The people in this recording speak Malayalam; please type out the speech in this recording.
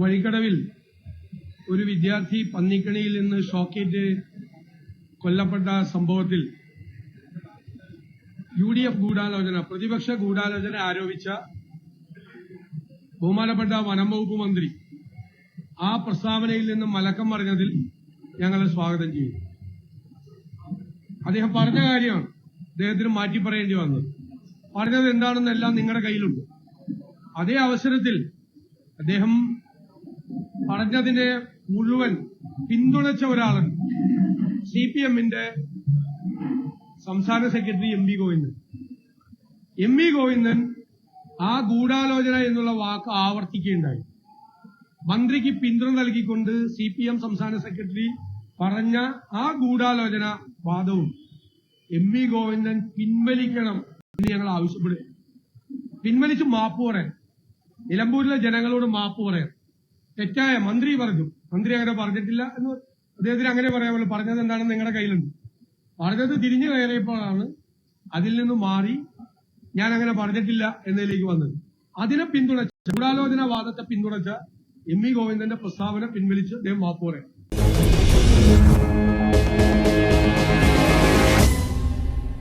വഴിക്കടവിൽ ഒരു വിദ്യാർത്ഥി പന്നിക്കണിയിൽ നിന്ന് ഷോക്കേറ്റ് കൊല്ലപ്പെട്ട സംഭവത്തിൽ യു ഡി എഫ് ഗൂഢാലോചന പ്രതിപക്ഷ ഗൂഢാലോചന ആരോപിച്ച ബഹുമാനപ്പെട്ട വനം വകുപ്പ് മന്ത്രി ആ പ്രസ്താവനയിൽ നിന്ന് മലക്കം പറഞ്ഞതിൽ ഞങ്ങളെ സ്വാഗതം ചെയ്യും അദ്ദേഹം പറഞ്ഞ കാര്യമാണ് അദ്ദേഹത്തിന് മാറ്റി പറയേണ്ടി വന്നത്. പറഞ്ഞത് എന്താണെന്നെല്ലാം നിങ്ങളുടെ കയ്യിലുണ്ട്. അതേ അവസരത്തിൽ അദ്ദേഹം പറഞ്ഞതിനെ മുഴുവൻ പിന്തുണച്ച ഒരാളാണ് സി പി എമ്മിന്റെ സംസ്ഥാന secretary M V Govindan. M V Govindan ആ ഗൂഢാലോചന എന്നുള്ള വാക്ക് ആവർത്തിക്കുകയുണ്ടായി. മന്ത്രിക്ക് പിന്തുണ നൽകിക്കൊണ്ട് സി പി എം സംസ്ഥാന സെക്രട്ടറി പറഞ്ഞ ആ ഗൂഢാലോചന വാദവും എം വി ഗോവിന്ദൻ പിൻവലിക്കണം എന്ന് ഞങ്ങൾ ആവശ്യപ്പെടുക പിൻവലിച്ച് മാപ്പ് പറയാൻ നിലമ്പൂരിലെ ജനങ്ങളോട് മാപ്പ് പറയാൻ. തെറ്റായ മന്ത്രി പറഞ്ഞു. മന്ത്രി അങ്ങനെ പറഞ്ഞിട്ടില്ല എന്ന് അദ്ദേഹത്തിന് അങ്ങനെ പറയാമല്ലോ. പറഞ്ഞത് എന്താണെന്ന് നിങ്ങളുടെ കയ്യിലുണ്ട്. പറഞ്ഞത് തിരിഞ്ഞു കയറിയപ്പോഴാണ് അതിൽ നിന്ന് മാറി ഞാൻ അങ്ങനെ പറഞ്ഞിട്ടില്ല എന്നതിലേക്ക് വന്നത്. അതിനെ പിന്തുണച്ച ഗൂഢാലോചന വാദത്തെ പിന്തുണച്ച എം വി ഗോവിന്ദന്റെ പ്രസ്താവന പിൻവലിച്ച് അദ്ദേഹം മാപ്പ്